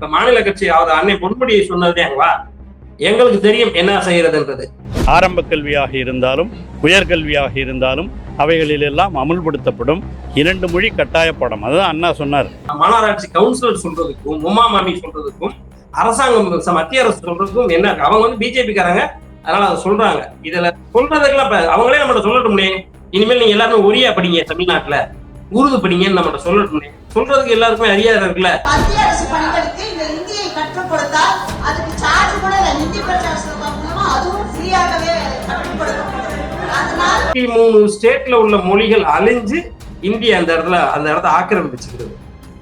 இப்ப மாநில கட்சி அவர் அன்னை பொன்முடியை சொன்னதுவா எங்களுக்கு தெரியும் என்ன செய்யறதுன்றது. ஆரம்ப கல்வியாக இருந்தாலும் உயர்கல்வியாக இருந்தாலும் அவைகளிலெல்லாம் அமுல்படுத்தப்படும் இரண்டு மொழி கட்டாய பாடம். அதுதான் அண்ணா சொன்னார். மாநகராட்சி கவுன்சிலர் சொல்றதுக்கும் உமா மாமி சொல்றதுக்கும் அரசாங்கம் மத்திய அரசு சொல்றதுக்கும் என்ன? அவங்க வந்து பிஜேபி காரங்க அதனால அதை சொல்றாங்க. இதுல சொல்றதுக்கெல்லாம் அவங்களே நம்மகிட்ட சொல்லட்டும்னே. இனிமேல் நீங்க எல்லாருமே ஒரியா படிங்க தமிழ்நாட்டுல. உருது படிங்கன்னு நம்மகிட்ட சொல்லட்டும்னே. சொல்றதுக்கு எல்லாருக்குமே அறியாத இருக்குல்ல? மத்திய அரசு பணிகளுக்கு இந்த ஹிந்தியை கற்றுக் கொடுத்தால் அதுக்கு சார்ஜ் கூட ஹிந்தி பிரச்சார மூலமா அதுவும் ஃப்ரீயாகவே கற்றுக் இருபத்தி மூணு ஸ்டேட்ல உள்ள மொழிகள் அழிஞ்சு இந்தியா அந்த இடத்துல அந்த இடத்த ஆக்கிரமிச்சுக்கிறது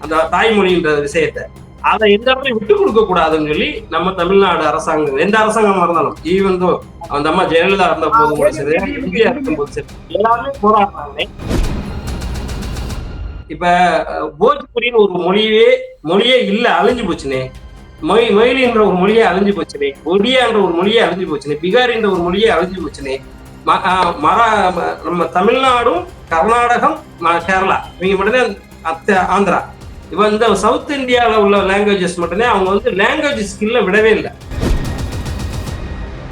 அந்த தாய்மொழின்ற விஷயத்த. அதை எந்த இடத்துல விட்டு கொடுக்க கூடாதுன்னு சொல்லி நம்ம தமிழ்நாடு அரசாங்கம் எந்த அரசாங்கமா இருந்தாலும் ஈவன் தோ அந்த அம்மா ஜெயலலிதா இருந்த போது கூட சரி இந்தியா இருக்கும் போது சரி எல்லாருமே போராடுறாங்க இப்ப அஹ், போஜ்புரின்னு ஒரு மொழியே மொழியே இல்ல அழிஞ்சு போச்சுனே. மொய் மொயிலின்ற ஒரு மொழியே அழிஞ்சு போச்சுனே. ஒடியான்ற ஒரு மொழியே அழிஞ்சு போச்சுனே. பீகாரின்ற ஒரு மொழியே அழிஞ்சு போச்சுனே. மரா நம்ம தமிழ்நாடும் கர்நாடகம் கேரளா. இவங்க மட்டும்தான் ஆந்திரா. இப்போ இந்த சவுத் இந்தியாவில் உள்ள லாங்குவேஜஸ் மட்டுமே அவங்க வந்து லாங்குவேஜ் ஸ்கில்ல விடவே இல்லை.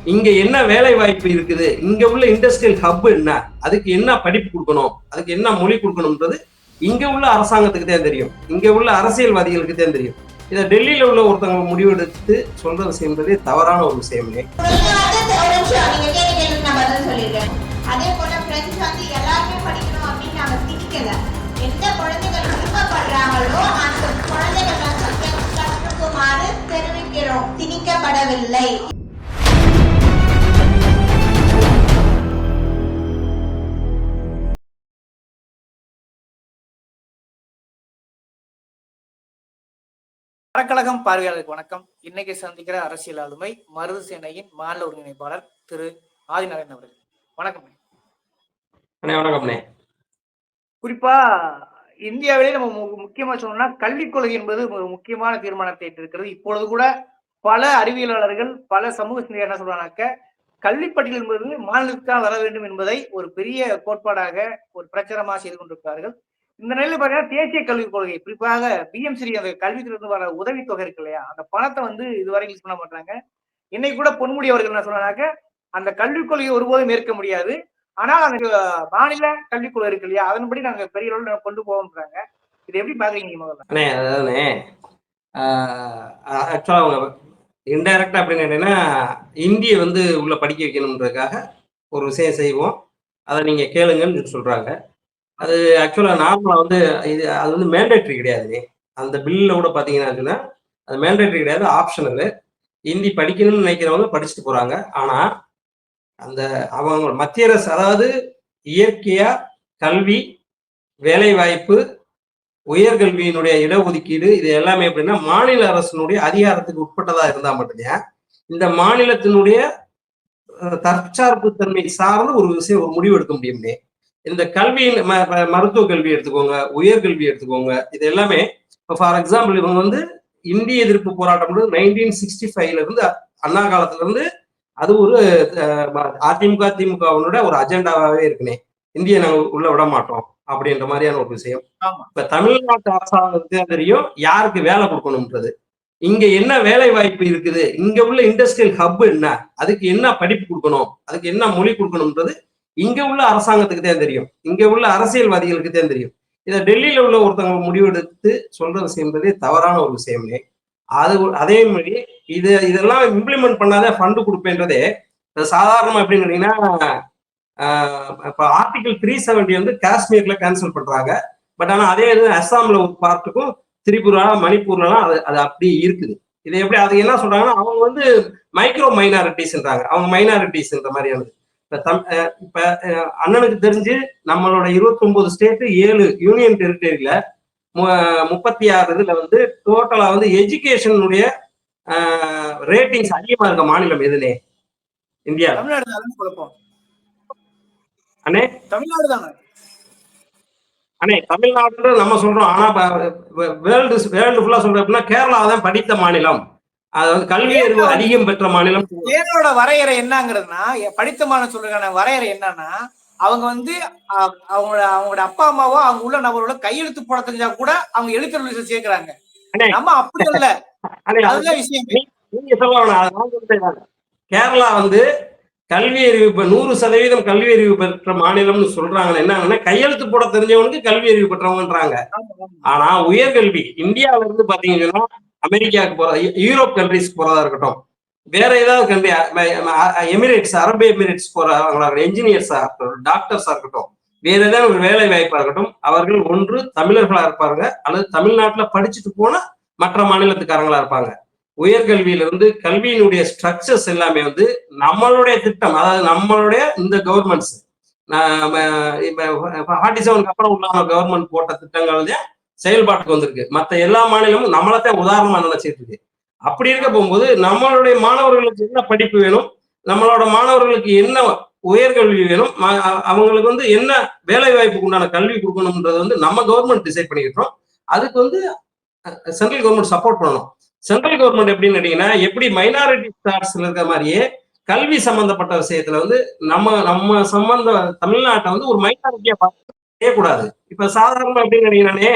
இங்க என்ன வேலை வாய்ப்பு இருக்குது? இங்க உள்ள இண்டஸ்ட்ரியல் ஹப் என்ன? அதுக்கு என்ன படிப்பு கொடுக்கணும்? அதுக்கு என்ன மொழி கொடுக்கணும்ன்றது இங்க உள்ள அரசாங்கத்துக்கு தான் தெரியும். இங்க உள்ள அரசியல்வாதிகளுக்கு தான் தெரியும். இதை டெல்லியில உள்ள ஒருத்தவங்க முடிவெடுத்து சொல்ற விஷயம்ன்றதே தவறான ஒரு விஷயமே அதே போல வந்து எல்லாருமே படிக்கணும் அப்படின்னு திணிக்கல எந்த குழந்தைகள் விருப்பப்படுறாங்களோ அந்த குழந்தைகள் வந்து கற்றுக்குமாறு தெரிவிக்கிறோம் திணிக்கப்படவில்லை. அறக்கழகம் பார்வையாளருக்கு வணக்கம். இன்னைக்கு சந்திக்கிற அரசியல் ஆளுமை மருது சேனையின் மாநில ஒருங்கிணைப்பாளர் திரு ஆதிநாராயணன் அவர்கள். வணக்கம் அண்ணே, வணக்கம்ண்ணே குறிப்பா இந்தியாவிலே நம்ம முக்கியமா சொல்லணும்னா கல்விக் கொள்கை என்பது ஒரு முக்கியமான தீர்மானத்தை இருக்கிறது இப்பொழுது கூட பல அறிவியலாளர்கள் பல சமூக சிந்தனை என்ன சொல்றாங்கனாக்க கல்விப்பட்டியல் என்பது மாநிலத்துக்கு வர வேண்டும் என்பதை ஒரு பெரிய கோட்பாடாக ஒரு பிரச்சாரமாக செய்து கொண்டிருக்கிறார்கள். இந்த நிலையில பாத்தீங்கன்னா தேசிய கல்விக் கொள்கை. குறிப்பாக பிஎம்சி அந்த கல்வித்துறை வர உதவித்தொகை இருக்கு இல்லையா? அந்த பணத்தை வந்து இதுவரை யூஸ் பண்ண மாட்டாங்க. இன்னைக்கு கூட பொன்முடி அவர்கள் என்ன சொன்னாக்க அந்த கல்விக் கொள்கையை ஒருபோதும் ஏற்க முடியாது. ஆனால் அந்த மாநில கல்விக் கொள்கை இருக்கு இல்லையா? அதன்படி நாங்க பெரிய அளவில் கொண்டு போவோம்ன்றாங்க. இது எப்படி பாக்குறீங்க முதல்ல? அண்ணே அதாவதுண்ணே அவங்க இன்டைரக்டா அப்படின்னு கேட்டீங்கன்னா இந்தியை வந்து உள்ள படிக்க வைக்கணுன்றதுக்காக ஒரு விஷயம் செய்வோம். அதை நீங்க கேளுங்கன்னு சொல்றாங்க. அது ஆக்சுவலாக நார்மலாக வந்து இது அது வந்து மேண்டேட்ரி கிடையாது அந்த பில்லில் கூட பார்த்தீங்கன்னா அது மேண்டேட்ரி கிடையாது ஆப்ஷனல் ஹிந்தி படிக்கணும்னு நினைக்கிறவங்க படிச்சுட்டு போறாங்க. ஆனா அந்த அவங்க மத்திய அரசு அதாவது இயற்கையா கல்வி வேலை வாய்ப்பு உயர்கல்வியினுடைய இடஒதுக்கீடு இது எல்லாமே எப்படின்னா மாநில அரசினுடைய அதிகாரத்துக்கு உட்பட்டதா இருந்தா மட்டும்தான் இந்த மாநிலத்தினுடைய தற்சார்பு தன்மை சார்ந்து ஒரு விஷயம் ஒரு முடிவு எடுக்க முடியுமே. இந்த ம- மருத்துவ கல்வி எடுத்துக்கோங்க உயர்கல்வி எடுத்துக்கோங்க இது எல்லாமே இப்போ ஃபார் எக்ஸாம்பிள் இவங்க வந்து இந்திய எதிர்ப்பு போராட்டம் நைன்டீன் சிக்ஸ்டி ஃபைவ்ல இருந்து அண்ணா காலத்துல இருந்து அது ஒரு அதிமுக திமுகவினோட ஒரு அஜெண்டாவாவே இருக்குனே. இந்திய நாங்க உள்ள விட மாட்டோம் அப்படின்ற மாதிரியான ஒரு விஷயம். இப்ப தமிழ்நாட்டு அரசாங்கத்துக்கு தெரியும் யாருக்கு வேலை கொடுக்கணும்ன்றது. இங்க என்ன வேலை வாய்ப்பு இருக்குது? இங்க உள்ள இண்டஸ்ட்ரியல் ஹப் என்ன? அதுக்கு என்ன படிப்பு கொடுக்கணும்? அதுக்கு என்ன மொழி கொடுக்கணும்ன்றது இங்க உள்ள அரசாங்கத்துக்கு தான் தெரியும். இங்க உள்ள அரசியல்வாதிகளுக்கு தான் தெரியும். இதை டெல்லியில உள்ள ஒருத்தவங்க முடிவெடுத்து சொல்ற விஷயம்ன்றதே தவறான ஒரு விஷயமே. அது அதே மாதிரி இது இதெல்லாம் இம்ப்ளிமெண்ட் பண்ணாத ஃபண்டு கொடுப்பேன்றதே சாதாரணமா எப்படின்னு கேட்டீங்கன்னா இப்போ இப்ப ஆர்டிகல் த்ரீ செவன்டி வந்து காஷ்மீர்ல கேன்சல் பண்றாங்க. பட் ஆனா அதே இது அஸ்ஸாம்ல ஒரு பார்ட்டுக்கும் திரிபுரா மணிப்பூர்லாம் அது அது அப்படியே இருக்குது. இது எப்படி அது என்ன சொல்றாங்கன்னா அவங்க வந்து மைக்ரோ மைனாரிட்டிஸ்ன்றாங்க அவங்க மைனாரிட்டிஸ்ன்ற மாதிரியானது. இப்ப தம் இப்ப அண்ணனுக்கு தெரிஞ்சு நம்மளோட 29 ஸ்டேட் ஏழு யூனியன் டெரிட்டரியில முப்பத்தி ஆறு இதுல வந்து டோட்டலா வந்து எஜுகேஷனுடைய ரேட்டிங்ஸ் அதிகமா இருக்க மாநிலம் எதுனே? இந்தியா தமிழ்நாடு அண்ணே? தமிழ்நாடு தானே? அண்ணே தமிழ்நாட்டுல நம்ம சொல்றோம். ஆனா வேர்ல்டு வேர்ல்டு ஃபுல்லா சொல்றோம் அப்படின்னா கேரளா தான் படித்த மாநிலம். அது வந்து கல்வி அறிவு அதிகம் பெற்ற மாநிலம் கேரளோட வரையறை என்னங்கிறதுனா படித்த மாணவன் சொல்றதுக்கான வரையறை என்னன்னா அவங்க வந்து அவங்களோட அவங்களோட அப்பா அம்மாவோ அவங்க உள்ள நபரோட கையெழுத்து போட தெரிஞ்சா கூட அவங்க எழுத்தறிவு சேர்க்கிறாங்க. நம்ம அப்படி இல்ல அதுதான் விஷயம் நீங்க சொல்ல சொல்றேன். கேரளா வந்து கல்வி அறிவு இப்ப நூறு சதவீதம் கல்வி அறிவு பெற்ற மாநிலம்னு சொல்றாங்க என்னங்கன்னா கையெழுத்து போட தெரிஞ்சவனுக்கு கல்வி அறிவு பெற்றவங்கன்றாங்க. ஆனா உயர்கல்வி இந்தியால இருந்து பாத்தீங்கன்னா அமெரிக்காவுக்கு போறதா யூரோப் கண்ட்ரிஸ் போறதா இருக்கட்டும். வேற ஏதாவது கண்ட்ரி எமிரேட்ஸ் அரபு எமிரேட்ஸ் போறவங்களா என்ஜினியர்ஸா இருக்கட்டும் டாக்டர்ஸா இருக்கட்டும் வேற ஏதாவது ஒரு வேலை வாய்ப்பா இருக்கட்டும் அவர்கள் ஒன்று தமிழர்களா இருப்பாங்க அல்லது தமிழ்நாட்டுல படிச்சுட்டு போன மற்ற மாநிலத்துக்காரங்களா இருப்பாங்க. உயர்கல்வியில வந்து கல்வியினுடைய ஸ்ட்ரக்சர்ஸ் எல்லாமே வந்து நம்மளுடைய திட்டம் அதாவது நம்மளுடைய இந்த கவர்மெண்ட்ஸ் ஃபார்ட்டி செவனுக்கு அப்புறம் உள்ள கவர்மெண்ட் போட்ட திட்டங்கள் தான் செயல்பாட்டுக்கு வந்திருக்கு. மற்ற எல்லா மாநிலமும் நம்மளத்தான் உதாரணமா நினைச்சிட்டு இருக்கு அப்படி இருக்க போகும்போது நம்மளுடைய மாணவர்களுக்கு என்ன படிப்பு வேணும்? நம்மளோட மாணவர்களுக்கு என்ன உயர்கல்வி வேணும்? அவங்களுக்கு வந்து என்ன வேலை வாய்ப்புக்கு உண்டான கல்வி கொடுக்கணும்ன்றது வந்து நம்ம கவர்மெண்ட் டிசைட் பண்ணிக்கிட்டோம் அதுக்கு வந்து சென்ட்ரல் கவர்மெண்ட் சப்போர்ட் பண்ணணும். சென்ட்ரல் கவர்மெண்ட் எப்படின்னு கேட்டீங்கன்னா எப்படி மைனாரிட்டி ஸ்டார்ஸ்ல இருக்கிற மாதிரியே கல்வி சம்பந்தப்பட்ட விஷயத்துல வந்து நம்ம நம்ம சம்பந்த தமிழ்நாட்டை வந்து ஒரு மைனாரிட்டியா செய்யக்கூடாது இப்ப சாதாரணமா எப்படின்னு கேட்டீங்கன்னானே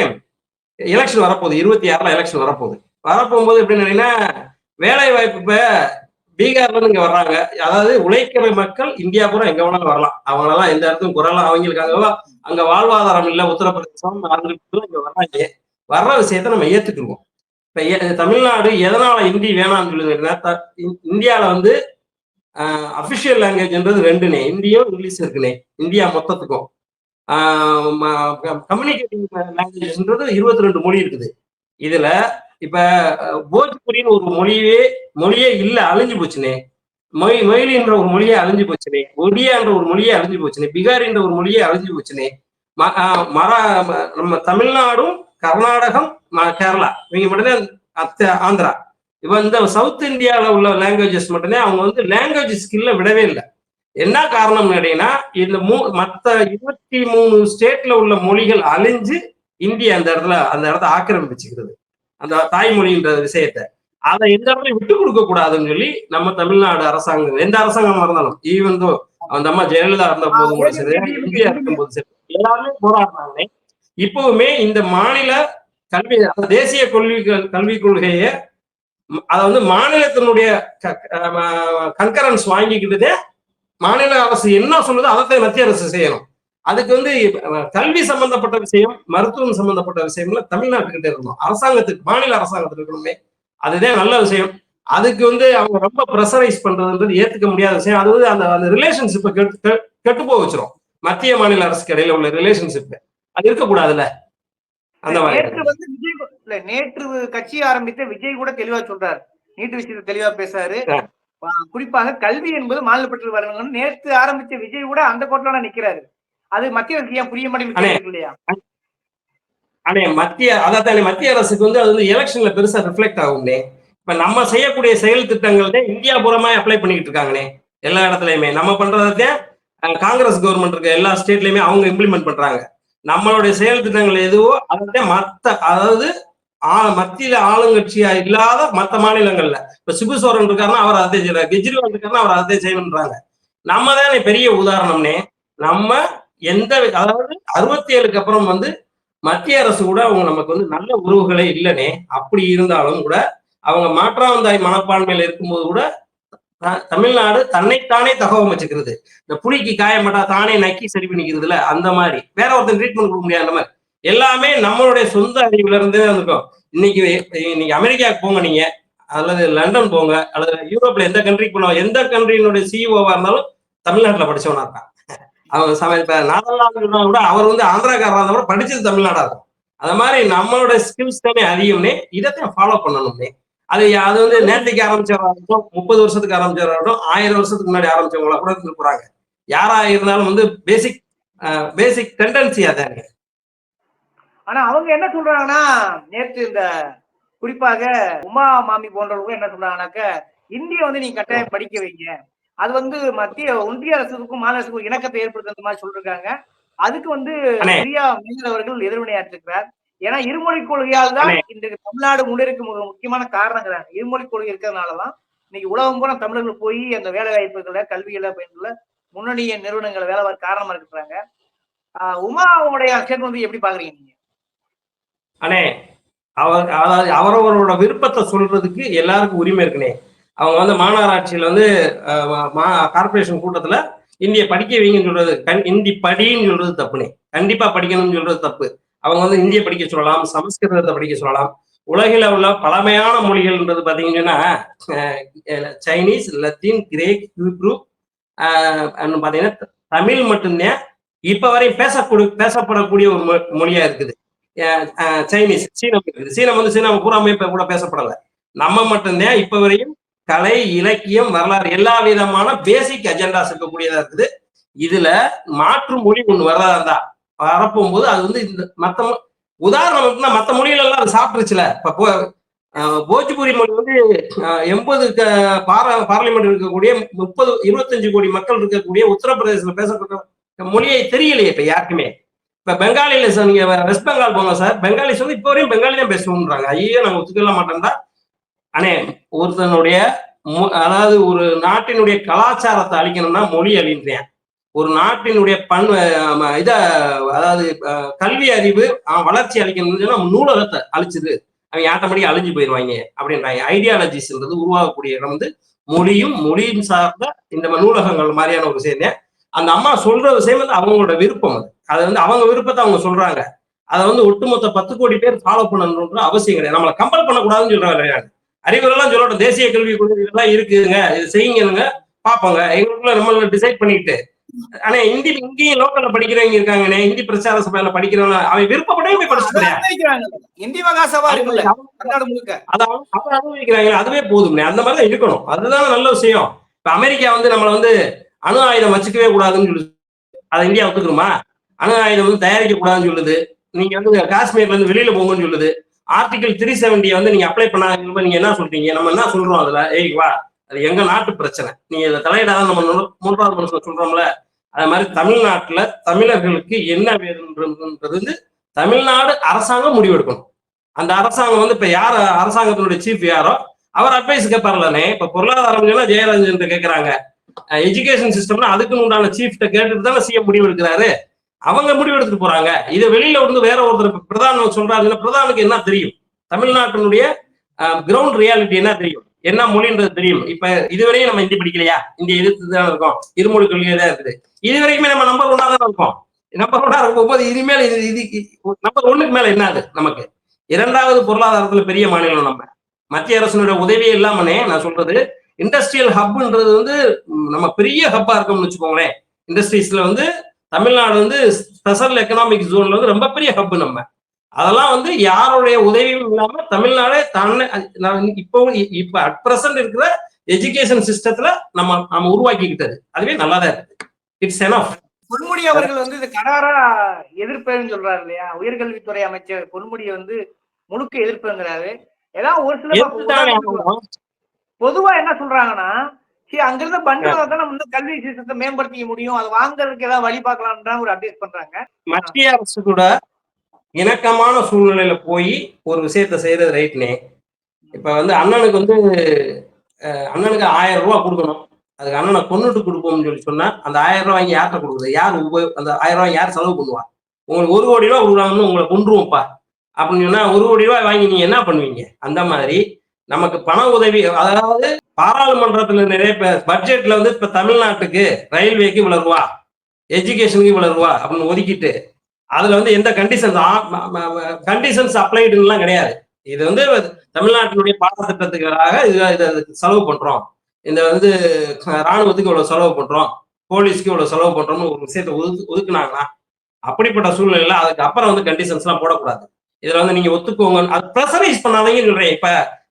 எலெக்ஷன் வரப்போகுது. இருபத்தி ஆறுல எலெக்ஷன் வரப்போகுது. வரப்போகும்போது எப்படின்னு கேட்டீங்கன்னா வேலை வாய்ப்பு இப்போ பீகார்ல இருந்து இங்க வர்றாங்க. அதாவது உழைக்கிற மக்கள் இந்தியா பூரா எங்க வேணாலும் வரலாம். அவங்களெல்லாம் எந்த இடத்துக்கும் குரலாம் அவங்களுக்கு அங்க அங்க வாழ்வாதாரம் இல்ல உத்தரப்பிரதேசம் இங்க வர்றாங்க. வர்ற விஷயத்த நம்ம ஏத்துக்கிடுவோம் இப்ப ஏ- தமிழ்நாடு எதனால ஹிந்தி வேணாம்னு சொல்லுதுன்னா த- இந்- இந்தியால வந்து அபிஷியல் லாங்குவேஜ்ன்றது ரெண்டுனே. இந்தியும் இங்கிலீஷ் இருக்குனே. இந்தியா மொத்தத்துக்கும். கம்யூனிகேட்டிங் லாங்குவேஜ்ன்றது இருபத்தி ரெண்டு மொழி இருக்குது. இதுல இப்ப அஹ், போஜ்புரின்னு ஒரு மொழியே மொழியே இல்ல அழிஞ்சு போச்சுனே. மொய் மொயிலின்ற ஒரு மொழியே அழிஞ்சு போச்சுனே. ஒடியான்ற ஒரு மொழியே அழிஞ்சு போச்சுனே. பிகாரின்ற ஒரு மொழியே அழிஞ்சு போச்சுனே. ம- மரா நம்ம தமிழ்நாடும் கர்நாடகம் ம- கேரளா. இவங்க மட்டும்தான் அத்த ஆந்திரா. இப்போ இந்த சவுத் இந்தியாவில் உள்ள லாங்குவேஜஸ் மட்டும்தான் அவங்க வந்து லாங்குவேஜ் ஸ்கில்ல விடவே இல்லை. என்ன காரணம் கேட்டீங்கன்னா இந்த மூ மற்ற இருபத்தி மூணு ஸ்டேட்ல உள்ள மொழிகள் அழிஞ்சு இந்தியா அந்த இடத்துல அந்த இடத்த ஆக்கிரமிச்சுக்கிறது. அந்த தாய்மொழின்ற விஷயத்த. அதை எந்த இடத்துல விட்டு கொடுக்க கூடாதுன்னு சொல்லி நம்ம தமிழ்நாடு அரசாங்கம் எந்த அரசாங்கமா இருந்தாலும் ஈவன் தோ அந்த அம்மா ஜெயலலிதா இருந்த போதும் கூட சரி இந்தியா இருக்கும் போது சரி. எல்லாருமே போராடினாங்க இப்பவுமே இந்த மாநில கல்வி தேசிய கல்வி கல்விக் கொள்கையை அதை வந்து மாநிலத்தினுடைய கன்கரன்ஸ் வாங்கிக்கிட்டுதே மாநில அரசு என்ன சொல்லுதோ அதைத்தான் மத்திய அரசு செய்யணும். அதுக்கு வந்து கல்வி சம்பந்தப்பட்ட விஷயம் மருத்துவம் சம்பந்தப்பட்ட விஷயம்ல தமிழ்நாட்டுக்கிட்ட இருக்கணும். அரசாங்கத்துக்கு மாநில அரசாங்கத்துக்கு இருக்கணுமே. அதுதான் நல்ல விஷயம். அதுக்கு வந்து அவங்க ரொம்ப ப்ரெஷரைஸ் பண்றதுன்றது ஏத்துக்க முடியாத விஷயம். அது வந்து அந்த அந்த ரிலேஷன்ஷிப்பை கெட்டு கெட்டு போக வச்சிரும். மத்திய மாநில அரசுக்கு இடையில உள்ள ரிலேஷன்ஷிப் அது இருக்கக்கூடாதுல்ல? அந்த நேற்று வந்து விஜய் இல்ல நேற்று கட்சி ஆரம்பித்த விஜய் கூட தெளிவா சொல்றாரு. நீட்டு விஷயத்தை தெளிவா பேசாரு குறிப்பாக கல்வி என்பது மாநில பற்றில் வரணும்னு நேற்று ஆரம்பிச்ச விஜய் கூட அந்த கோட்டில நிக்கிறாரு. அது மத்திய அரசு ஏன் புரிய. மாட்டேங்குது இல்லையா? அண்ணே மத்திய அதான் மத்திய அரசுக்கு வந்து அது வந்து எலெக்ஷன்ல பெருசா ரிஃப்ளெக்ட் ஆகும்னே. இப்ப நம்ம செய்யக்கூடிய செயல் திட்டங்கள் தான் இந்தியா பூரமா அப்ளை பண்ணிக்கிட்டு இருக்காங்கண்ணே எல்லா இடத்துலயுமே. நம்ம பண்றதை காங்கிரஸ் கவர்மெண்ட் இருக்க எல்லா ஸ்டேட்லயுமே அவங்க இம்ப்ளிமெண்ட் பண்றாங்க. நம்மளுடைய செயல் திட்டங்கள் எதுவோ அதை மத்த அதாவது மத்தியில ஆளுங்கட்சியா இல்லாத மத்த மாநிலங்கள்ல. இப்ப சிபு சோரன் இருக்காருன்னா அவர் அதை செய்யறாரு. கெஜ்ரிவால் இருக்காருன்னா அவர் அதை செய்யணும்ன்றாங்க. நம்ம தானே பெரிய உதாரணம்னே. நம்ம எந்த அதாவது அறுபத்தி ஏழுக்கு அப்புறம் வந்து மத்திய அரசு கூட அவங்க நமக்கு வந்து நல்ல உறவுகளே இல்லைனே. அப்படி இருந்தாலும் கூட அவங்க மாற்றாந்தாய் மனப்பான்மையில இருக்கும்போது கூட த- தமிழ்நாடு தன்னைத்தானே தகவமைச்சுக்கிறது இந்த புலிக்கு காயப்பட்டா தானே நக்கி சரி பண்ணிக்கிறதுல. அந்த மாதிரி. வேற ஒருத்தன் ட்ரீட்மெண்ட் கொடுக்க முடியாது அந்த மாதிரி. எல்லாமே நம்மளுடைய சொந்த அறிவுல இருந்தே இருக்கும். இன்னைக்கு இன்னைக்கு அமெரிக்காவுக்கு போங்க நீங்க அல்லது லண்டன் போங்க அல்லது யூரோப்ல எந்த கண்ட்ரிக்கு போனோம் எந்த கண்ட்ரியினுடைய சிஇஓவா இருந்தாலும் தமிழ்நாட்டுல படிச்சவனா இருக்கான் அவங்க சமயம் இப்ப நாதல்லாந்து கூட அவர் வந்து ஆந்திராக்காரரா இருந்தா கூட படிச்சது தமிழ்நாடா இருக்கும். அது மாதிரி நம்மளோட ஸ்கில்ஸ் தானே அதிகம்னே இதைத்தான் ஃபாலோ பண்ணணும்னே. அது அது வந்து நேற்றுக்கு ஆரம்பிச்சவராகட்டும் முப்பது வருஷத்துக்கு ஆரம்பிச்சவராகட்டும் ஆயிரம் வருஷத்துக்கு முன்னாடி ஆரம்பிச்சவங்களா கூட இருந்து போறாங்க யாரா இருந்தாலும் வந்து பேசிக் பேசிக் டெண்டன்சி அதானே. ஆனா அவங்க என்ன சொல்றாங்கன்னா நேற்று இந்த குறிப்பாக உமா மாமி போன்றவங்க என்ன சொல்றாங்கன்னாக்க இந்திய வந்து நீங்க கட்டாயம் படிக்க வைங்க. அது வந்து மத்திய ஒன்றிய அரசுக்கும் மாநில அரசுக்கும் இணக்கத்தை ஏற்படுத்துற மாதிரி சொல்லிருக்காங்க. அதுக்கு வந்து. பிரியா மேயர் அவர்கள் எதிர்வினையாற்றிருக்கிறார். ஏன்னா இருமொழி கொள்கையால் தான். இன்றைக்கு தமிழ்நாடு முன்னேறிக்கு மிக முக்கியமான காரணங்கிறாங்க இருமொழி கொள்கை இருக்கிறதுனாலதான் இன்னைக்கு உலகம் பூரா தமிழர்கள் போய் அந்த வேலை வாய்ப்புகளை கல்வியில பயின்றுள்ள முன்னணிய நிறுவனங்கள் வேலை காரணமா இருக்கிறாங்க. ஆஹ் உமா அவங்களுடைய ஸ்டேட்மெண்ட் வந்து எப்படி பாக்குறீங்க நீங்க? அண்ணே அவர் அதாவது அவரவரோட விருப்பத்தை சொல்றதுக்கு எல்லாருக்கும் உரிமை இருக்குனே அவங்க வந்து மாநகராட்சியில் வந்து கார்பரேஷன் கூட்டத்தில் இந்திய படிக்க வைங்கன்னு சொல்றது கண் இந்தி படின்னு சொல்றது தப்புனே கண்டிப்பா படிக்கணும்னு சொல்றது தப்பு. அவங்க வந்து இந்திய படிக்க சொல்லலாம் சமஸ்கிருதத்தை படிக்க சொல்லலாம். உலகில உள்ள பழமையான மொழிகள்ன்றது பாத்தீங்கன்னா சைனீஸ் லத்தீன் கிரேக் ஹீப்ரூ ஆஹ், பாத்தீங்கன்னா தமிழ் மட்டும்தான். இப்ப வரை பேசக்கூடிய பேசப்படக்கூடிய ஒரு மொ- மொழியா இருக்குது. சைனீஸ் uh, சீனம் இருக்குது. சீனம் வந்து சீனம் பூராமே இப்போ கூட பேசப்படலை. நம்ம மட்டும்தான் இப்போ வரையும் கலை இலக்கியம் வரலாறு எல்லா விதமான பேசிக் அஜெண்டாஸ் இருக்கக்கூடியதா இருக்குது. இதுல மாற்று மொழி ஒன்று வரதா இருந்தா வரப்போகும்போது அது வந்து இந்த மற்ற மொ- உதாரணம் மற்ற மொழிகள் எல்லாம் அது சாப்பிட்டுருச்சுல. இப்போ போஜ்பூரி மொழி வந்து எண்பது பாரா பார்லிமெண்ட் இருக்கக்கூடிய முப்பது இருபத்தஞ்சு கோடி மக்கள் இருக்கக்கூடிய உத்தரப்பிரதேசத்துல பேசப்பட்ட மொழியை தெரியலையே இப்ப யாருக்குமே. இப்ப பெங்காலில சார் நீங்க வெஸ்ட் பெங்கால் போங்க சார் பெங்காலிஸ் வந்து இப்போ வரையும் பெங்காலி தான் பேசுவோம்ன்றாங்க. ஐயோ நாங்க ஒத்துக்கொள்ள மாட்டோம்டா. அண்ணே ஒருத்தனுடைய அதாவது ஒரு நாட்டினுடைய கலாச்சாரத்தை அழிக்கணும்னா மொழி அழின்றேன் ஒரு நாட்டினுடைய பண் இத அதாவது கல்வி அறிவு வளர்ச்சி அளிக்கணும்னு சொன்னா நூலகத்தை அழிச்சுது அவங்க ஆட்டோமேட்டிக் அழிஞ்சு போயிடுவாங்க அப்படின்றாங்க. ஐடியாலஜிஸ்ன்றது உருவாகக்கூடிய இடம் வந்து மொழியும் மொழியும் சார்ந்த இந்த நூலகங்கள் மாதிரியான ஒரு விஷயம் அந்த அம்மா சொல்ற விஷயம் வந்து அவங்களோட விருப்பம் அது. அது வந்து அவங்க விருப்பத்தை அவங்க சொல்றாங்க. அதை வந்து ஒட்டுமொத்த பத்து கோடி பேர் ஃபாலோ பண்ணணுன்ற அவசியம் கிடையாது. நம்மளை கம்பல் பண்ணக்கூடாதுன்னு சொல்றாங்க அறிவுரெல்லாம் சொல்லட்டும். தேசிய கல்வி கொள்கைகள்லாம் இருக்குதுங்க. இது செய்யுங்க பாப்போங்க எங்களுக்குள்ள நம்ம டிசைட் பண்ணிட்டு ஆனா ஹிந்தி இங்கேயும் லோக்கல்ல படிக்கிறவங்க இருக்காங்கண்ணே. ஹிந்தி பிரச்சார சபையில படிக்கிறவங்க அவன் விருப்பப்பட்டே போய் அனுபவிக்கிறாங்க. இந்தி மகாசபா அனுபவிக்கிறாங்க. அதுவே போதும்னே அந்த மாதிரி தான் இருக்கணும். அதுதான் நல்ல விஷயம். இப்ப அமெரிக்கா வந்து நம்மள வந்து அணு ஆயுதம் வச்சுக்கவே கூடாதுன்னு சொல்லுது அதை இந்தியா ஒத்துக்கணுமா? அணு ஆயுதம் வந்து தயாரிக்க கூடாதுன்னு சொல்லுது. நீங்க வந்து காஷ்மீர்ல இருந்து வெளியில போங்கன்னு சொல்லுது. ஆர்டிகல் த்ரீ செவன்டியை வந்து நீங்க அப்ளை பண்ணாத நீங்க என்ன சொல்றீங்க? நம்ம என்ன சொல்றோம் அதுல? ஏய் வா. அது எங்க நாட்டு பிரச்சனை. நீங்க இதை தலையிடாத நம்ம மூன்றாவது மனுஷன் சொல்றோம்ல. அது மாதிரி தமிழ்நாட்டுல தமிழர்களுக்கு என்ன வேணுன்றது வந்து தமிழ்நாடு அரசாங்கம் முடிவெடுக்கணும். அந்த அரசாங்கம் வந்து இப்ப யார் அரசாங்கத்தினுடைய சீஃப் யாரோ அவர் அட்வைஸ் கேட்பார்லனே இப்ப பொருளாதாரம் சொன்னா ஜெயராஜன் கேக்குறாங்க எஜுகேஷன் சிஸ்டம்னா அதுக்கு உண்டான சீஃப்ட கேட்டுட்டு தானே சிஎம் முடிவு எடுக்கிறாரு அவங்க முடிவு எடுத்துட்டு போறாங்க. இதை வெளியில வந்து வேற ஒருத்தர் இப்ப பிரதான் சொல்றாருன்னா பிரதானுக்கு என்ன தெரியும்? தமிழ்நாட்டினுடைய கிரவுண்ட் ரியாலிட்டி என்ன தெரியும்? என்ன மொழின்றது தெரியும்? இப்ப இதுவரையும் நம்ம இந்தி படிக்கலையா? இந்திய எதிர்த்து தான் இருக்கோம். இருமொழி கொள்கை தான் இருக்குது. இது வரைக்குமே நம்ம நம்பர் ஒன்னா தான் இருக்கோம். நம்பர் ஒன்னா இருக்கும்போது இனிமேல் இது இது நம்பர் ஒண்ணுக்கு மேல என்னது நமக்கு? இரண்டாவது பொருளாதாரத்துல பெரிய மாநிலம் நம்ம. மத்திய அரசினுடைய உதவியே இல்லாமனே நான் சொல்றது இண்டஸ்ட்ரியல் ஹப்ன்றது வந்து நம்ம பெரிய ஹப்பா இருக்கோம்னு வச்சுக்கோங்களேன். இண்டஸ்ட்ரீஸ்ல வந்து தமிழ்நாடு வந்து ஸ்பெஷல் எக்கனாமிக் ஜோன்ல வந்து ரொம்ப பெரிய ஹப் நம்ம. அதெல்லாம் வந்து யாருடைய உதவியும் இல்லாம தமிழ்நாடே தன்னை நான் இப்போ இப்ப அட் பிரசன்ட் இருக்கிற எஜுகேஷன் சிஸ்டத்துல நம்ம நம்ம உருவாக்கிக்கிட்டது. அதுவே நல்லா தான் இருக்கு இட்ஸ் எனஃப் பொன்முடி அவர்கள் வந்து இது கடாரா எதிர்ப்பேன்னு சொல்றாரு இல்லையா? உயர்கல்வித்துறை அமைச்சர் பொன்முடி வந்து முழுக்க எதிர்ப்புங்கிறாரு ஏதாவது ஒரு சில? பொதுவா என்ன சொல்றாங்கன்னா அங்கிருந்த தான் நம்ம வந்து கல்வி சிஸ்டத்தை மேம்படுத்திக்க முடியும். அதை வாங்குறதுக்கு ஏதாவது வழி பார்க்கலாம்னு ஒரு அட்வைஸ் பண்றாங்க. மத்திய அரசு கூட இணக்கமான சூழ்நிலையில போய் ஒரு விஷயத்த செய்யறது ரைட்னே இப்ப வந்து அண்ணனுக்கு வந்து அண்ணனுக்கு ஆயிரம் ரூபாய் கொடுக்கணும். அதுக்கு அண்ணனை கொன்னுட்டு கொடுப்போம்னு சொல்லி சொன்னா அந்த ஆயிரம் ரூபாய் வாங்கி யார்கிட்ட கொடுக்குறது? யார் உப அந்த ஆயிரம் ரூபாய் யார் செலவு பண்ணுவா? உங்களுக்கு ஒரு கோடி ரூபாய் கொடுக்குறாங்கன்னு உங்களை கொன்றுவோம்ப்பா. அப்படின்னு சொன்னா ஒரு கோடி ரூபாய் வாங்கி நீங்க என்ன பண்ணுவீங்க? அந்த மாதிரி நமக்கு பண உதவி அதாவது பாராளுமன்றத்துல நிறைய பட்ஜெட்ல வந்து இப்ப தமிழ்நாட்டுக்கு ரயில்வேக்கு இவ்வளவு ரூபா எஜுகேஷனுக்கு இவ்வளவு ரூபா அப்படின்னு ஒதுக்கிட்டு அதுல வந்து எந்த கண்டிஷன்ஸ் கண்டிஷன்ஸ் அப்ளைடுலாம் கிடையாது. இது வந்து தமிழ்நாட்டினுடைய பாடத்திட்டத்துக்காக இது இதை செலவு பண்றோம். இந்த வந்து ராணுவத்துக்கு இவ்வளவு செலவு பண்றோம் போலீஸ்க்கு இவ்வளவு செலவு பண்றோம்னு ஒரு விஷயத்தை ஒதுக்கு ஒதுக்குனாங்கன்னா அப்படிப்பட்ட சூழ்நிலையில அதுக்கு அப்புறம் வந்து கண்டிஷன்ஸ் எல்லாம் போடக்கூடாது. இதுல வந்து நீங்க ஒத்துக்கோங்க அது ப்ரெஷரைஸ் பண்ணாதீங்கன்னு சொல்றேன். இப்ப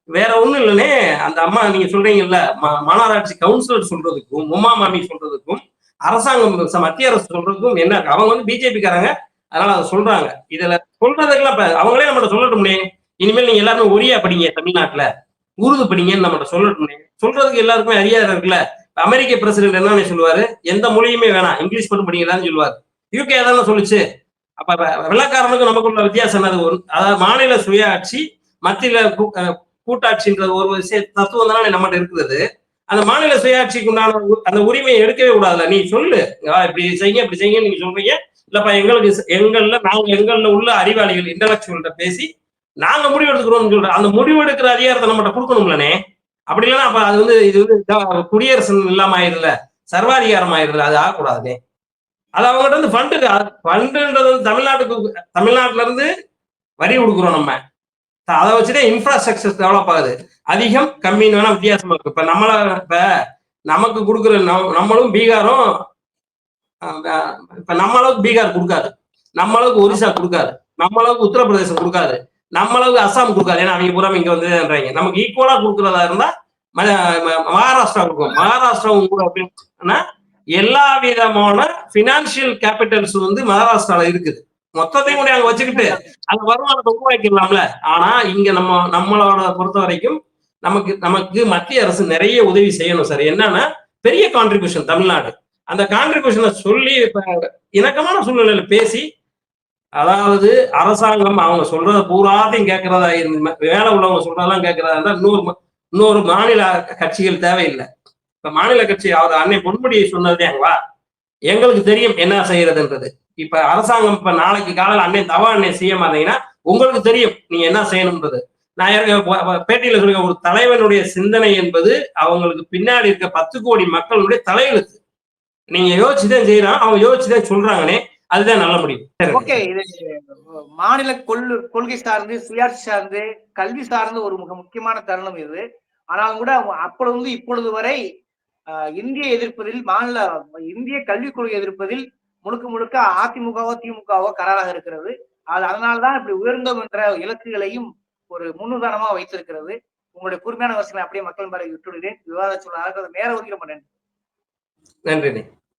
வேற ஒண்ணும் இல்லைன்னே அந்த அம்மா நீங்க சொல்றீங்கல்ல மாநகராட்சி கவுன்சிலர் சொல்றதுக்கும் உமா மாமி சொல்றதுக்கும் அரசாங்கம் மத்திய அரசு சொல்றதுக்கும் என்ன இருக்கு? அவங்க வந்து பிஜேபிக்காரங்க அதனால அதை சொல்றாங்க. இதுல சொல்றதுக்கெல்லாம் அவங்களே நம்மகிட்ட சொல்லட்டும்னே இனிமேல் நீங்க எல்லாருமே ஒரியா படிங்க தமிழ்நாட்டுல. உருது படிங்கன்னு நம்மகிட்ட சொல்லட்டும்னே சொல்றதுக்கு எல்லாருக்குமே அறியாத இருக்குல்ல. அமெரிக்க பிரசிடென்ட் என்னன்னு சொல்லுவாரு. எந்த மொழியுமே வேணாம். இங்கிலீஷ் மட்டும் படிங்கடான்னு சொல்லுவாரு. யூகே தானே சொல்லுச்சு. அப்ப வெ- நமக்குள்ள வித்தியாசம் என்னது? அதாவது மாநில சுயாட்சி மத்தியில கூட்டாட்சின்ற கூட்டாட்சின்றது ஒரு விஷய தத்துவம் தானே நம்மகிட்ட இருக்குது அந்த மாநில சுயாட்சிக்கு உண்டான உ- அந்த உரிமையை எடுக்கவே கூடாதுல்ல. நீ சொல்லு. இப்படி செய்யுங்க இப்படி செய்யுங்க நீங்க சொல்றீங்க. இல்லப்பா எங்களுக்கு எங்கள்ல நாங்க எங்கள்ல உள்ள அறிவாளிகள் இன்டலெக்சுவல்கிட்ட பேசி நாங்க முடிவு எடுத்துக்கிறோம்னு சொல்றோம் அந்த முடிவு எடுக்கிற அதிகாரத்தை நம்மகிட்ட கொடுக்கணும்லனே அப்படி இல்லைன்னா அப்ப அது வந்து இது வந்து குடியரசு இல்லாம ஆயிருதுல சர்வாதிகாரம் ஆயிருதுல அது ஆகக்கூடாதுனே அது அவங்ககிட்ட இருந்து ஃபண்டு ஃபண்டுன்றது வந்து தமிழ்நாட்டுக்கு தமிழ்நாட்டுல இருந்து வரி கொடுக்குறோம் நம்ம. அதை வச்சுட்டு இன்ஃப்ராஸ்ட்ரக்சர் டெவலப் ஆகுது. அதிகம் கம்மின்னு வேணா வித்தியாசமா இருக்கு. இப்ப நம்மள இப்ப நமக்கு கொடுக்குற நம்மளும் பீகாரும் இப்ப நம்ம அளவுக்கு பீகார் கொடுக்காது. நம்ம அளவுக்கு ஒரிசா கொடுக்காது. நம்ம அளவுக்கு உத்தரப்பிரதேசம் கொடுக்காது. நம்ம அளவுக்கு அசாம் கொடுக்காது. ஏன்னா அவங்க பூரா இங்க வந்துன்றாங்க. நமக்கு ஈக்குவலா கொடுக்குறதா இருந்தா ம- மகாராஷ்டிரா கொடுக்கும். மகாராஷ்டிராவும் கூட அப்படின்னா எல்லா விதமான பினான்சியல் கேபிட்டல்ஸ் வந்து மகாராஷ்டிரால இருக்குது. மொத்தத்தையும் கூட அங்க வச்சுக்கிட்டு அந்த வருமானத்தை உருவாக்கிடலாம்ல. ஆனா இங்க நம்ம நம்மளோட பொறுத்த வரைக்கும் நமக்கு நமக்கு மத்திய அரசு நிறைய உதவி செய்யணும் சார் என்னன்னா பெரிய கான்ட்ரிபியூஷன் தமிழ்நாடு. அந்த கான்ட்ரிபியூஷனை சொல்லி இணக்கமான சூழ்நிலையில பேசி அதாவது அரசாங்கம் அவங்க சொல்றத பூராத்தையும் கேட்கறதா இருந்து வேலை உள்ளவங்க சொல்றதெல்லாம் கேட்கறதா இருந்தா இன்னொரு இன்னொரு மாநில கட்சிகள் தேவையில்லை. இப்ப மாநில கட்சி அவர் அன்னை பொன்முடியை சொன்னதேங்களா எங்களுக்கு தெரியும் என்ன செய்யறதுன்றது. இப்ப அரசாங்கம் இப்ப நாளைக்கு காலையில் அண்ணன் தவா அண்ணன் செய்ய மாட்டீங்கன்னா உங்களுக்கு தெரியும் நீங்க என்ன செய்யணும்ன்றது. நான் பேட்டியில சொல்லுங்க ஒரு தலைவனுடைய சிந்தனை என்பது அவங்களுக்கு பின்னாடி இருக்க பத்து கோடி மக்களுடைய தலையெழுத்து. நீங்க யோசிச்சுதான் செய்யறான் அவங்க யோசிச்சுதான் சொல்றாங்கன்னே அதுதான் நல்ல முடியும் ஓகே இது மாநில கொள் கொள்கை சார்ந்து சுயாட்சி சார்ந்து கல்வி சார்ந்து ஒரு மிக முக்கியமான தருணம் இது. ஆனாலும் கூட அப்பொழுது வந்து இப்பொழுது வரை ஆஹ், இந்திய எதிர்ப்பதில் மாநில இந்திய கல்விக் கொள்கை எதிர்ப்பதில் முழுக்க முழுக்க அதிமுகவோ திமுகவோ கராராக இருக்கிறது. அது அதனால்தான் இப்படி உயர்ந்தோம் என்ற இலக்குகளையும் ஒரு முன்னுதாரணமாக வைத்திருக்கிறது. உங்களுடைய கூர்மையான வசங்களை அப்படியே மக்கள் பாறை விட்டுவிடுகிறேன். விவாத சொல்ல நேர ஒதுக்கிட மாட்டேன் நன்றி.